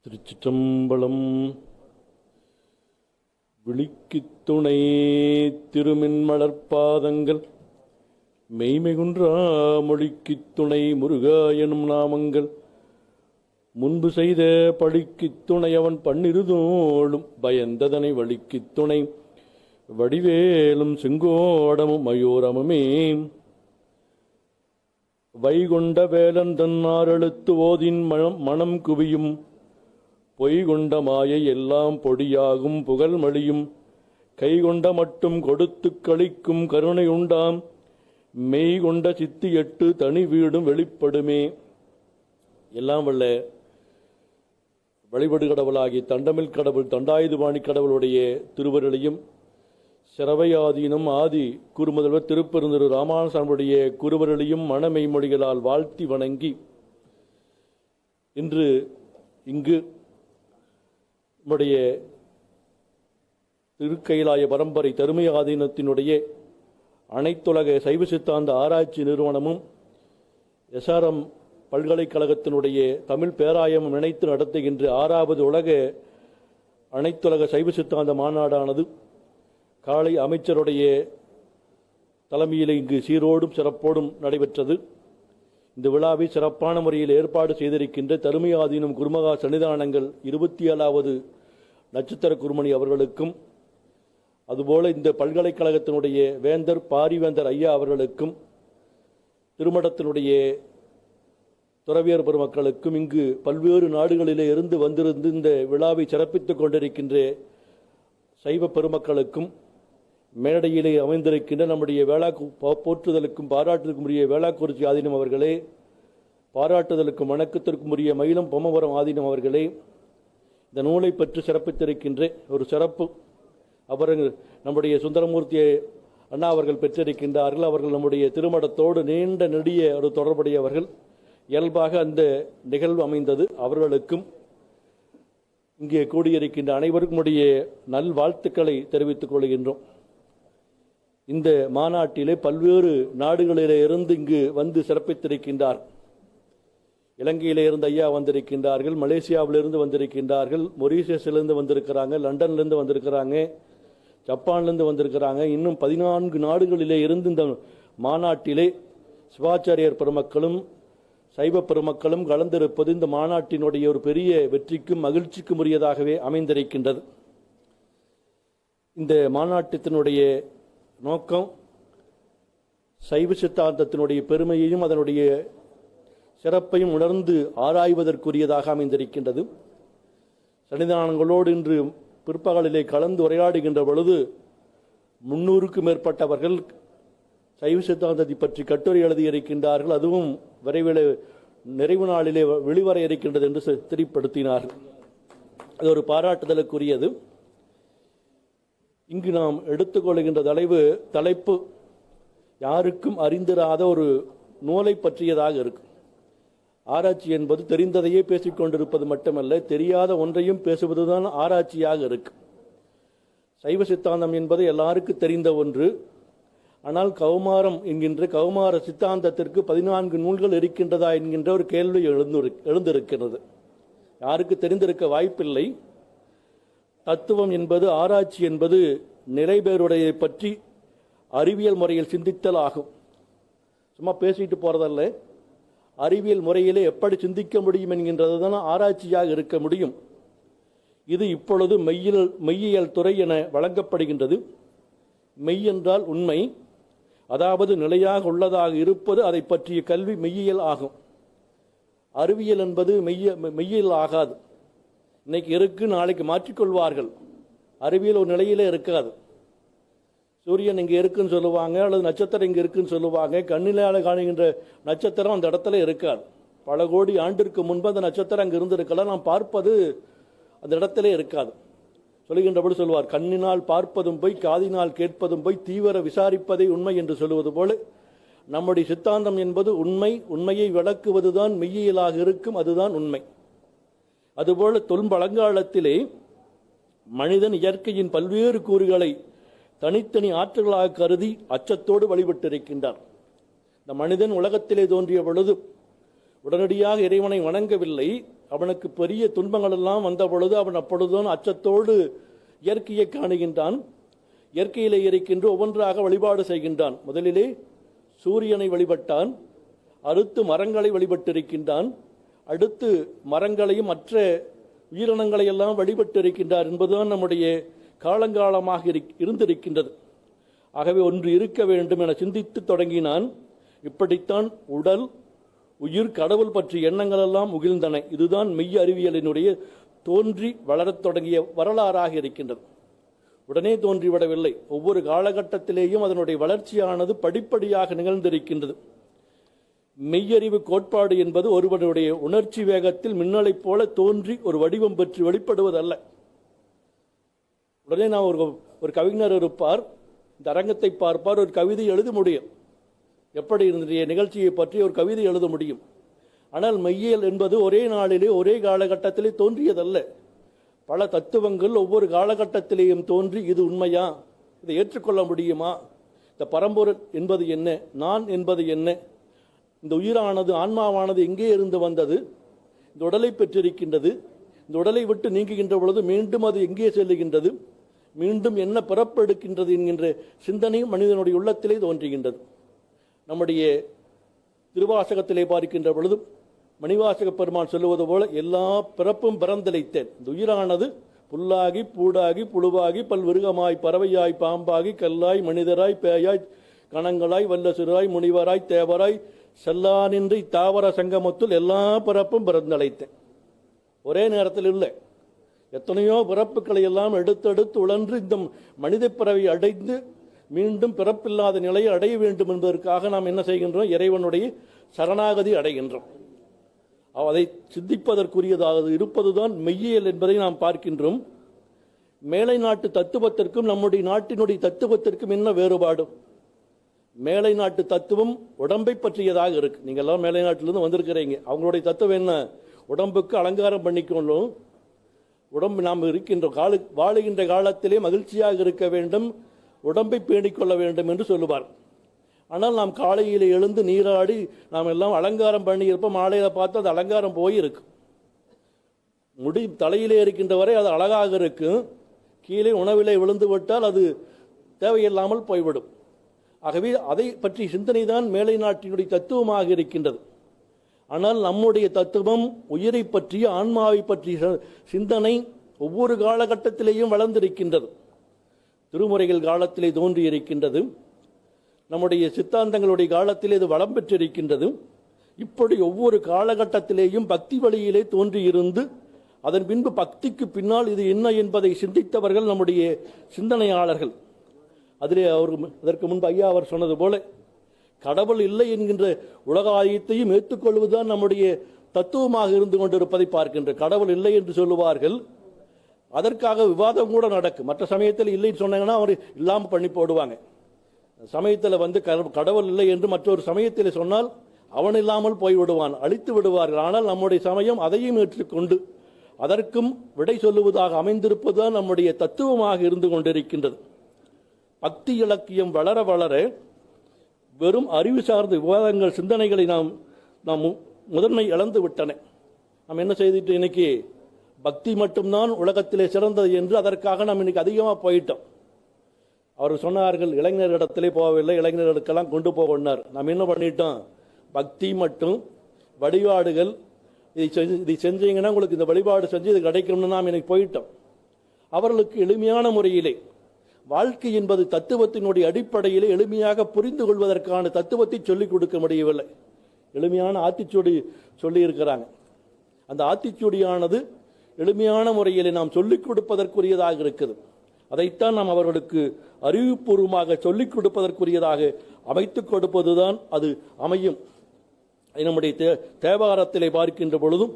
திருச்சிற்றம்பலம். விழிக்குத் துணை திருமின்மலர்பாதங்கள் மெய்மைகுன்றா மொழிக்குத் துணை முருகா எனும் நாமங்கள். முன்பு செய்த பழிக்குத் துணை அவன் பன்னிருதோளும். பயந்ததனை வழிக்குத் துணை வடிவேலும் செங்கோடமும் மயூரமுமே வைகுண்ட வேலன் தன்னாரெழுத்து ஓதின் மனம் மனம் குவியும். பொய்கொண்ட மாயை எல்லாம் பொடியாகும் புகழ்மொழியும் கைகொண்ட மட்டும் கொடுத்து கழிக்கும் கருணை உண்டாம். மெய் கொண்ட சித்தி எட்டு தனி வீடும் வெளிப்படுமே. எல்லாம் வல்ல வழிபடு கடவுளாகி தண்டமில் கடவுள் தண்டாயுதுபாணி கடவுளுடைய திருவருளையும் சிறவையாதீனம் ஆதி குருமுதல்வர் திருப்பெருந்திரு ராமானுசாமியுடைய குருவருளையும் மனமெய்மொழிகளால் வாழ்த்தி வணங்கி இன்று இங்கு நம்முடைய திருக்கைலாய பரம்பரை தருமை ஆதீனத்தினுடைய அனைத்துலக சைவ சித்தாந்த ஆராய்ச்சி நிறுவனமும் எஸ்ஆர்எம் பல்கலைக்கழகத்தினுடைய தமிழ் பேராயமும் இணைத்து நடத்துகின்ற ஆறாவது உலக அனைத்துலக சைவ சித்தாந்த மாநாடானது காலை அமைச்சருடைய தலைமையில் இங்கு சீரோடும் சிறப்போடும் நடைபெற்றது. இந்த விழாவை சிறப்பான முறையில் ஏற்பாடு செய்திருக்கின்ற தருமையாதீனம் குருமகா சன்னிதானங்கள் இருபத்தி ஏழாவது நட்சத்திர குருமணி அவர்களுக்கும் அதுபோல இந்த பல்கலைக்கழகத்தினுடைய வேந்தர் பாரிவேந்தர் ஐயா அவர்களுக்கும் திருமடத்தினுடைய துறவியர் பெருமக்களுக்கும் இங்கு பல்வேறு நாடுகளிலே இருந்து வந்திருந்து இந்த விழாவை சிறப்பித்துக் கொண்டிருக்கின்ற சைவ பெருமக்களுக்கும் மேடையிலே அமைந்திருக்கின்ற நம்முடைய வேளா போற்றுதலுக்கும் பாராட்டுதலுக்கும் உரிய வேளாக்குறிச்சி ஆதீனம் அவர்களே பாராட்டுதலுக்கும் வணக்கத்திற்கும் உரிய மயிலம் பொம்மபுரம் ஆதீனம் அவர்களே இந்த நூலை பற்றி சிறப்பித்திருக்கின்ற ஒரு சிறப்பு. அவர் நம்முடைய சுந்தரமூர்த்தி அண்ணா அவர்கள் பெற்றிருக்கின்றார்கள் அவர்கள் நம்முடைய திருமணத்தோடு நீண்ட நெடிய ஒரு தொடர்புடையவர்கள். இயல்பாக அந்த நிகழ்வு அமைந்தது அவர்களுக்கும். இங்கே கூடியிருக்கின்ற அனைவருக்கும் உடைய நல்வாழ்த்துக்களை தெரிவித்துக் கொள்கின்றோம். இந்த மாநாட்டிலே பல்வேறு நாடுகளிலே இருந்து இங்கு வந்து சிறப்பித்திருக்கின்றார். இலங்கையிலே இருந்து ஐயா வந்திருக்கின்றார்கள் மலேசியாவிலிருந்து வந்திருக்கின்றார்கள் மொரீசியஸிலிருந்து வந்திருக்கிறாங்க லண்டன்லேருந்து வந்திருக்கிறாங்க ஜப்பான்லேருந்து வந்திருக்கிறாங்க. இன்னும் பதினான்கு நாடுகளிலே இருந்து இந்த மாநாட்டிலே சிவாச்சாரியர் பெருமக்களும் சைவ பெருமக்களும் கலந்திருப்பது இந்த மாநாட்டினுடைய ஒரு பெரிய வெற்றிக்கும் மகிழ்ச்சிக்கும் உரியதாகவே அமைந்திருக்கின்றது. இந்த மாநாட்டத்தினுடைய நோக்கம் சைவ சித்தாந்தத்தினுடைய பெருமையையும் அதனுடைய சிறப்பையும் உணர்ந்து ஆராய்வதற்குரியதாக அமைந்திருக்கின்றது. சன்னிதானங்களோடு இன்று பிற்பகலிலே கலந்து உரையாடுகின்ற பொழுது முன்னூறுக்கும் மேற்பட்டவர்கள் சைவ சித்தாந்தத்தை பற்றி கட்டுரை எழுதியிருக்கின்றார்கள். அதுவும் விரைவில் நிறைவு நாளிலே வெளிவர இருக்கின்றது என்று தெரியப்படுத்தினார்கள் அது ஒரு பாராட்டுதலுக்குரியது. இங்கு நாம் எடுத்துக்கொள்கின்ற தலைவு தலைப்பு யாருக்கும் அறிந்திராத ஒரு நூலை பற்றியதாக இருக்கும் ஆராய்ச்சி என்பது தெரிந்ததையே பேசிக்கொண்டிருப்பது மட்டுமல்ல தெரியாத ஒன்றையும் பேசுவதுதான் ஆராய்ச்சியாக இருக்கு. சைவ சித்தாந்தம் என்பது எல்லாருக்கும் தெரிந்த ஒன்று. ஆனால் கௌமாரம் என்கின்ற கௌமார சித்தாந்தத்திற்கு பதினான்கு நூல்கள் இருக்கின்றதா என்கின்ற ஒரு கேள்வி எழுந்து எழுந்திருக்கிறது. யாருக்கு தெரிந்திருக்க வாய்ப்பில்லை. தத்துவம் என்பது ஆராய்ச்சி என்பது நிறைவேறுடையை பற்றி அறிவியல் முறையில் சிந்தித்தல் ஆகும். சும்மா பேசிட்டு போறதல்ல. அறிவியல் முறையிலே எப்படி சிந்திக்க முடியும் என்கின்றது தான் ஆராய்ச்சியாக இருக்க முடியும். இது இப்பொழுது மெய்யியல் மெய்யியல் துறை என வழங்கப்படுகின்றது. மெய் என்றால் உண்மை. அதாவது நிலையாக உள்ளதாக இருப்பது அதை பற்றிய கல்வி மெய்யியல் ஆகும். அறிவியல் என்பது மெய்ய மெய்யியல் ஆகாது. இன்னைக்கு இருக்கு நாளைக்கு மாற்றிக்கொள்வார்கள். அறிவியல் ஒரு நிலையிலே இருக்காது. சூரியன் இங்கே இருக்குன்னு சொல்லுவாங்க அல்லது நட்சத்திரம் இங்கே இருக்குன்னு சொல்லுவாங்க கண்ணிலால காணுகின்ற நட்சத்திரம் அந்த இடத்துல இருக்காது. பல கோடி ஆண்டிற்கு முன்பு அந்த நட்சத்திரம் அங்கே இருந்திருக்கலாம் நாம் பார்ப்பது அந்த இடத்துல இருக்காது. சொல்லுகின்றபடி சொல்லுவார் கண்ணினால் பார்ப்பதும் போய் காதினால் கேட்பதும் போய் தீவிர விசாரிப்பதை உண்மை என்று சொல்லுவது போல நம்முடைய சித்தாந்தம் என்பது உண்மை உண்மையை விளக்குவதுதான் மெய்யியலாக இருக்கும் அதுதான் உண்மை. அதுபோல தொல்பழங்காலத்திலே மனிதன் இயற்கையின் பல்வேறு கூறுகளை தனித்தனி ஆற்றல்களாக கருதி அச்சத்தோடு வழிபட்டிருக்கின்றார். இந்த மனிதன் உலகத்திலே தோன்றிய பொழுது உடனடியாக இறைவனை வணங்கவில்லை. அவனுக்கு பெரிய துன்பங்கள் எல்லாம் வந்த பொழுது அவன் அப்பொழுதுதான் அச்சத்தோடு இயற்கையை காணுகின்றான். இயற்கையிலே இருக்கின்ற ஒவ்வொன்றாக வழிபாடு செய்கின்றான். முதலிலே சூரியனை வழிபட்டான். அறுத்து மரங்களை வழிபட்டிருக்கின்றான். அடுத்து மரங்களையும் மற்ற உயிரினங்களை எல்லாம் வழிபட்டிருக்கின்றார் என்பதுதான் நம்முடைய காலங்காலமாக இருந்திருக்கின்றது. ஆகவே ஒன்று இருக்க வேண்டும் என சிந்தித்து தொடங்கினான். இப்படித்தான் உடல் உயிர் கடவுள் பற்றிய எண்ணங்கள் எல்லாம் உகிழ்ந்தன இதுதான் மெய் அறிவியலினுடைய தோன்றி வளரத் தொடங்கிய வரலாறாக இருக்கின்றது. உடனே தோன்றிவிடவில்லை. ஒவ்வொரு காலகட்டத்திலேயும் அதனுடைய வளர்ச்சியானது படிப்படியாக நிகழ்ந்திருக்கின்றது. மெய்யறிவு கோட்பாடு என்பது ஒருவனுடைய உணர்ச்சி வேகத்தில் மின்னலைப் போல தோன்றி ஒரு வடிவம் பெற்று வெளிப்படுவதல்ல. உடனே நான் ஒரு ஒரு கவிஞர் இருப்பார். இந்த அரங்கத்தை பார்ப்பார். ஒரு கவிதை எழுத முடியும். எப்படி இருந்த நிகழ்ச்சியை பற்றி ஒரு கவிதை எழுத முடியும். ஆனால் மெய்யியல் என்பது ஒரே நாளிலே ஒரே காலகட்டத்திலே தோன்றியதல்ல. பல தத்துவங்கள் ஒவ்வொரு காலகட்டத்திலேயும் தோன்றி இது உண்மையா? இதை ஏற்றுக்கொள்ள முடியுமா? இந்த பரம்பொருள் என்பது என்ன? நான் என்பது என்ன? இந்த உயிரானது ஆன்மாவானது எங்கே இருந்து வந்தது? இந்த உடலை பெற்றிருக்கின்றது. இந்த உடலை விட்டு நீங்குகின்ற பொழுது மீண்டும் அது எங்கே செல்லுகின்றது? மீண்டும் என்ன பிறப்பெடுக்கின்றது என்கின்ற சிந்தனை மனிதனுடைய உள்ளத்திலே தோன்றுகின்றது. நம்முடைய திருவாசகத்திலே பார்க்கின்ற பொழுது மணிவாசக பெருமான் சொல்லுவது போல எல்லா பிறப்பும் பிறந்தளித்தேன். இந்த உயிரானது புல்லாகி பூடாகி புழுவாகி பல்விருகமாய் பறவையாய் பாம்பாகி கல்லாய் மனிதராய் பேயாய் கணங்களாய் வல்லசுராய் முனிவராய் தேவராய் செல்லானின்றி தாவர சங்கமத்துள் எல்லா பிறப்பும் பிறந்தழைத்தேன். ஒரே நேரத்தில் இல்லை. எத்தனையோ பிறப்புகளை எல்லாம் எடுத்தெடுத்து உழன்று இந்த மனித பிறவை அடைந்து மீண்டும் பிறப்பில்லாத நிலையை அடைய வேண்டும் என்பதற்காக நாம் என்ன செய்கின்றோம்? இறைவனுடைய சரணாகதி அடைகின்றோம். அதை சித்திப்பதற்குரியதாக இருப்பதுதான் மெய்யியல் என்பதை நாம் பார்க்கின்றோம். மேலை நாட்டு தத்துவத்திற்கும் நம்முடைய நாட்டினுடைய தத்துவத்திற்கும் என்ன வேறுபாடும் மேலை நாட்டு தத்துவம் உடம்பை பற்றியதாக இருக்கு. நீங்க எல்லாம் மேலை நாட்டிலிருந்து வந்திருக்கிறீங்க. அவங்களுடைய தத்துவம் என்ன? உடம்புக்கு அலங்காரம் பண்ணிக்கொள்ளும். உடம்பு நாம் இருக்கின்ற கால வாழுகின்ற காலத்திலே மகிழ்ச்சியாக இருக்க வேண்டும். உடம்பை பேணிக் கொள்ள வேண்டும் என்று சொல்லுவார். ஆனால் நாம் காலையில் எழுந்து நீராடி நாம் எல்லாம் அலங்காரம் பண்ணி இருப்போம். மாலையில் பார்த்து அது அலங்காரம் போயிருக்கு. முடி தலையிலே இருக்கின்ற வரை அது அழகாக இருக்கும் கீழே உணவிலே விழுந்து விட்டால் அது தேவையில்லாமல் போய்விடும். ஆகவே அதை பற்றி சிந்தனை தான் மேலை நாட்டினுடைய தத்துவமாக இருக்கின்றது. ஆனால் நம்முடைய தத்துவம் உயிரை பற்றிய ஆன்மாவை பற்றிய சிந்தனை ஒவ்வொரு காலகட்டத்திலேயும் வளர்ந்திருக்கின்றது. திருமுறைகள் காலத்திலே தோன்றியிருக்கின்றது. நம்முடைய சித்தாந்தங்களுடைய காலத்திலே இது வளம் பெற்றிருக்கின்றது. இப்படி ஒவ்வொரு காலகட்டத்திலேயும் பக்தி வழியிலே தோன்றியிருந்து அதன் பின்பு பக்திக்கு பின்னால் இது என்ன என்பதை சிந்தித்தவர்கள் நம்முடைய சிந்தனையாளர்கள். அதிலே அவர் அதற்கு முன்பு ஐயா அவர் சொன்னது போல கடவுள் இல்லை என்கின்ற உலக ஆயத்தையும் ஏற்றுக்கொள்வதுதான் நம்முடைய தத்துவமாக இருந்து கொண்டிருப்பதை பார்க்கின்ற கடவுள் இல்லை என்று சொல்லுவார்கள். அதற்காக விவாதம் கூட நடக்கும். மற்ற சமயத்தில் இல்லைன்னு சொன்னாங்கன்னா அவர் இல்லாமல் பண்ணி போடுவாங்க. சமயத்தில் வந்து கடவுள் இல்லை என்று மற்றொரு சமயத்தில் சொன்னால் அவன் இல்லாமல் போய் விடுவான் அழித்து விடுவார்கள். ஆனால் நம்முடைய சமயம் அதையும் ஏற்றுக்கொண்டு அதற்கும் விடை சொல்லுவதாக அமைந்திருப்பதுதான் நம்முடைய தத்துவமாக இருந்து கொண்டிருக்கின்றது. பக்தி இலக்கியம் வளர வளர வெறும் அறிவு சார்ந்த விவாதங்கள் சிந்தனைகளை நாம் நாம் மு- முதன்மை இழந்து விட்டன. நாம் என்ன செய்துட்டு இன்னைக்கு? பக்தி மட்டும்தான் உலகத்திலே சிறந்தது என்று அதற்காக நாம் இன்னைக்கு அதிகமாக போயிட்டோம். அவர் சொன்னார்கள் இளைஞர்களிடத்திலே போகவில்லை இளைஞர்களுக்கெல்லாம் கொண்டு போகணுன்னார் நாம் என்ன பண்ணிட்டோம்? பக்தி மட்டும் வழிபாடுகள் இதை செஞ்சு இதை செஞ்சீங்கன்னா உங்களுக்கு இந்த வழிபாடு செஞ்சு இது கிடைக்கும்னு நாம் இன்னைக்கு போயிட்டோம். அவர்களுக்கு எளிமையான முறையிலே வாழ்க்கை என்பது தத்துவத்தினுடைய அடிப்படையில் எளிமையாக புரிந்து கொள்வதற்கான தத்துவத்தை சொல்லிக் கொடுக்க முடியவில்லை. எளிமையான ஆத்திச்சூடி சொல்லியிருக்கிறாங்க. அந்த ஆத்திச்சூடியானது எளிமையான முறையில் நாம் சொல்லிக் கொடுப்பதற்குரியதாக இருக்குது. அதைத்தான் நாம் அவர்களுக்கு அறிவுபூர்வமாக சொல்லிக் கொடுப்பதற்குரியதாக அமைத்துக் கொடுப்பதுதான் அது அமையும். நம்முடைய தே தேவாரத்திலே பார்க்கின்ற பொழுதும்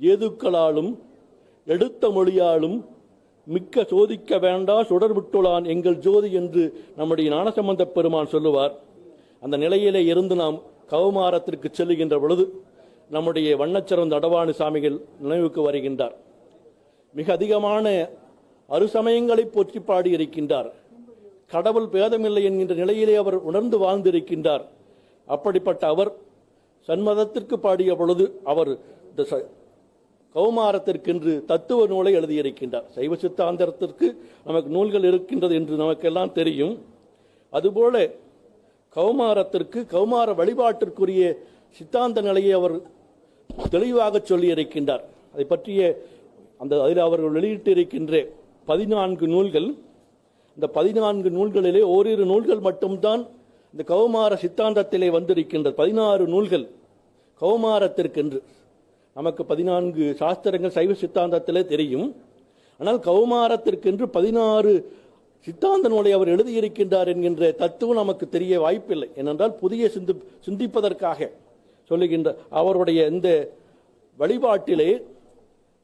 ஏதுக்களாலும் எடுத்த மொழியாலும் மிக்க சோதிக்க வேண்டா சுடர் விட்டுளான் எங்கள் ஜோதி என்று நம்முடைய ஞானசம்பந்த பெருமான் சொல்லுவார். அந்த நிலையிலே இருந்து நாம் கவுமாரத்திற்கு செல்லுகின்ற பொழுது நம்முடைய வண்ணச்சிறந்த தடவாணி சாமிகள் நினைவுக்கு வருகின்றார். மிக அதிகமான அருசமயங்களை போற்றி பாடியிருக்கின்றார். கடவுள் பேதமில்லை என்கின்ற நிலையிலே அவர் உணர்ந்து வாழ்ந்திருக்கின்றார். அப்படிப்பட்ட அவர் சன்மதத்திற்கு பாடிய பொழுது அவர் ச- கௌமாரத்திற்கென்று தத்துவ நூலை எழுதியிருக்கின்றார். சைவ சித்தாந்தத்திற்கு நமக்கு நூல்கள் இருக்கின்றது என்று நமக்கெல்லாம் தெரியும். அதுபோல கௌமாரத்திற்கு கௌமார வழிபாட்டிற்குரிய சித்தாந்த நிலையை அவர் தெளிவாக சொல்லியிருக்கின்றார். அதை பற்றிய அந்த அதில் அவர்கள் வெளியிட்டிருக்கின்ற பதினான்கு நூல்கள் இந்த பதினான்கு நூல்களிலே ஓரிரு நூல்கள் மட்டும்தான் இந்த கௌமார சித்தாந்தத்திலே வந்திருக்கின்றது. பதினாறு நூல்கள் கௌமாரத்திற்கென்று. நமக்கு பதினான்கு சாஸ்திரங்கள் சைவ சித்தாந்தத்திலே தெரியும். ஆனால் கௌமாரத்திற்கென்று பதினாறு சித்தாந்த நூலை அவர் எழுதியிருக்கின்றார் என்கின்ற தத்துவம் நமக்கு தெரிய வாய்ப்பில்லை. ஏனென்றால் புதிய சிந்து சிந்திப்பதற்காக சொல்லுகின்ற அவருடைய இந்த வழிபாட்டிலே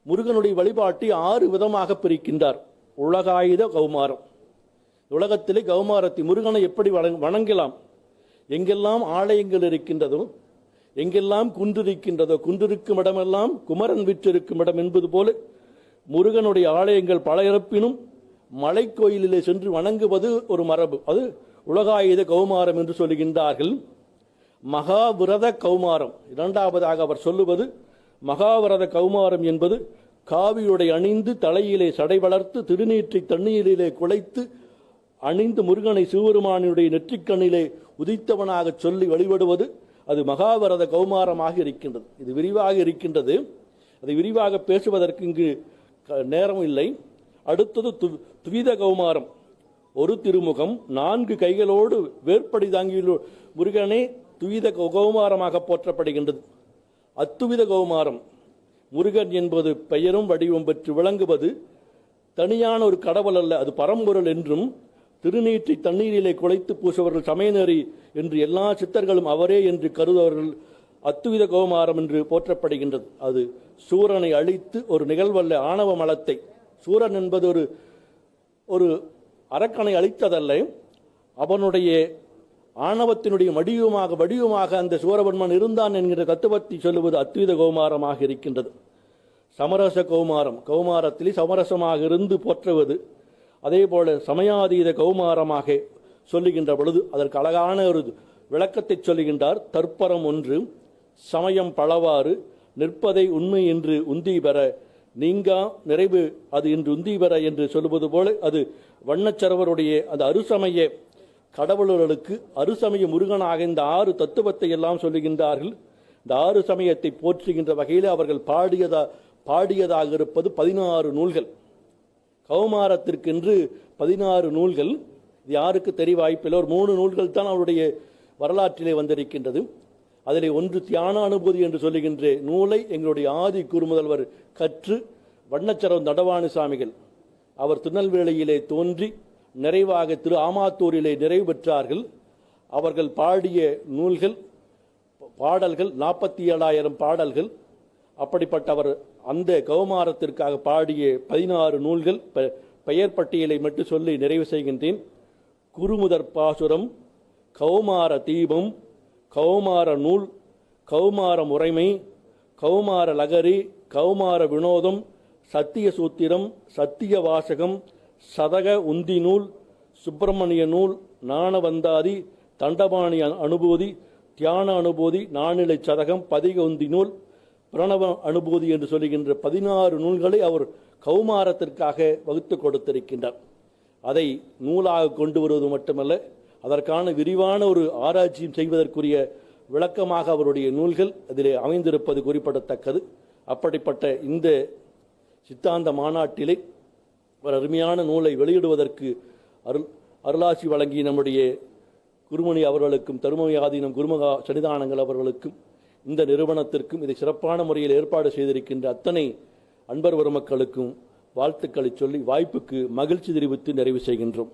முருகனுடைய வழிபாட்டை ஆறு விதமாக பிரிக்கின்றார். உலகாயுத கௌமாரம். உலகத்திலே கௌமாரத்தை முருகனை எப்படி வணங்கலாம்? எங்கெல்லாம் ஆலயங்கள் இருக்கின்றதோ எங்கெல்லாம் குன்றிருக்கின்றதோ குன்றிருக்கும் இடமெல்லாம் குமரன் விற்றிருக்கும் இடம் என்பது போல முருகனுடைய ஆலயங்கள் பல இறப்பினும் மலை கோயிலிலே சென்று வணங்குவது ஒரு மரபு. அது உலகாயுத கௌமாரம் என்று சொல்லுகின்றார்கள் மகாவிரத கௌமாரம். இரண்டாவதாக அவர் சொல்லுவது மகாவிரத கௌமாரம் என்பது காவியுடை அணிந்து தலையிலே சடை வளர்த்து திருநீற்றை தண்ணீரிலே குலைத்து அணிந்து முருகனை சிவபெருமானினுடைய நெற்றிக்கண்ணிலே உதித்தவனாக சொல்லி வழிபடுவது அது மகாபாரத கௌமாரமாக இருக்கின்றது. இது விரிவாக இருக்கின்றது. அதை விரிவாக பேசுவதற்கு இங்கு க- நேரம் இல்லை. அடுத்தது து- துவித கௌமாரம். ஒரு திருமுகம் நான்கு கைகளோடு வேற்படி தாங்கியுள்ள முருகனே துவித கௌமாரமாக போற்றப்படுகின்றது. அத்துவித கௌமாரம். முருகன் என்பது பெயரும் வடிவம் பெற்று விளங்குவது தனியான ஒரு கடவுள் அல்ல அது பரம்பொருள் என்றும் திருநீற்றை தண்ணீரிலே குலைத்து பூசுவர்கள் சமயநெறி என்று எல்லா சித்தர்களும் அவரே என்று கருதுவர்கள் அத்துவித கோமாரம் என்று போற்றப்படுகின்றது. அது சூரனை அழித்து ஒரு நிகழ்வல்ல ஆணவ மலத்தை. சூரன் என்பது ஒரு ஒரு அரக்கனை அழித்ததல்ல. அவனுடைய ஆணவத்தினுடைய வடிவமாக வடிவமாக அந்த சூரபன்மன் இருந்தான் என்கிற தத்துவத்தை சொல்லுவது அத்வித கௌமாரமாக இருக்கின்றது. சமரச கௌமாரம். கௌமாரத்திலே சமரசமாக இருந்து போற்றுவது அதே போல சமயாதீத கௌமாரமாக சொல்லுகின்ற பொழுது அதற்கு அழகான ஒரு விளக்கத்தை சொல்லுகின்றார். தற்பரம் ஒன்று சமயம் பலவாறு நிற்பதை உண்மை என்று உந்தி பெற நீங்கா நிறைவு அது இன்று உந்தி பெற என்று சொல்லுவது போல அது வண்ணச்சரவருடைய அந்த அருசமய கடவுளர்களுக்கு அருசமய முருகனாக இந்த ஆறு தத்துவத்தை எல்லாம் சொல்லுகின்றார்கள். இந்த ஆறு சமயத்தை போற்றுகின்ற வகையில் அவர்கள் பாடியதா பாடியதாக இருப்பது பதினாறு நூல்கள். கௌமாரத்திற்கென்று பதினாறு நூல்கள். இது யாருக்கு தெரிய வாய்ப்பில்லை ஒரு மூணு நூல்கள் தான் அவருடைய வரலாற்றிலே வந்திருக்கின்றது. அதிலே ஒன்று தியான அனுபூதி என்று சொல்லுகின்ற நூலை எங்களுடைய ஆதி குருமுதல்வர் கற்று வண்ணச்சரம் நடவாணி சாமிகள் அவர் திருநெல்வேலியிலே தோன்றி நிறைவாக திரு ஆமாத்தூரிலே நிறைவு பெற்றார்கள். அவர்கள் பாடிய நூல்கள் பாடல்கள் நாற்பத்தி ஏழாயிரம் பாடல்கள். அப்படிப்பட்ட அவர் அந்த கௌமாரத்திற்காக பாடிய பதினாறு நூல்கள் பெ- பெயர் பட்டியலை மட்டும் சொல்லி நிறைவு செய்கின்றேன். குருமுதற் பாசுரம் கௌமார தீபம் கௌமார நூல் கௌமார முறைமை கௌமார லகரி கௌமார வினோதம் சத்திய சூத்திரம் சத்திய வாசகம் சதக உந்தி நூல் சுப்பிரமணிய நூல் நாணவந்தாதி தண்டபாணி அனுபூதி தியான அனுபூதி நானிலை சதகம் பதிக உந்தி நூல் பிரணவ அனுபூதி என்று சொல்லுகின்ற பதினாறு நூல்களை அவர் கௌமாரத்திற்காக வகுத்து கொடுத்திருக்கின்றார். அதை நூலாக கொண்டு வருவது மட்டுமல்ல அதற்கான விரிவான ஒரு ஆராய்ச்சியும் செய்வதற்குரிய விளக்கமாக அவருடைய நூல்கள் அதிலே அமைந்திருப்பது குறிப்பிடத்தக்கது. அப்படிப்பட்ட இந்த சித்தாந்த மாநாட்டிலே ஒரு அருமையான நூலை வெளியிடுவதற்கு அருள் அருளாசி வழங்கி நம்முடைய குருமணி அவர்களுக்கும் தருமவியாதீனம் குருமகா சன்னிதானங்கள் அவர்களுக்கும் இந்த நிறுவனத்திற்கும் இதை சிறப்பான முறையில் ஏற்பாடு செய்திருக்கின்ற அத்தனை அன்பர் மக்களுக்கும் வாழ்த்துக்களை சொல்லி வாய்ப்புக்கு மகிழ்ச்சி தெரிவித்து நிறைவு செய்கின்றோம்.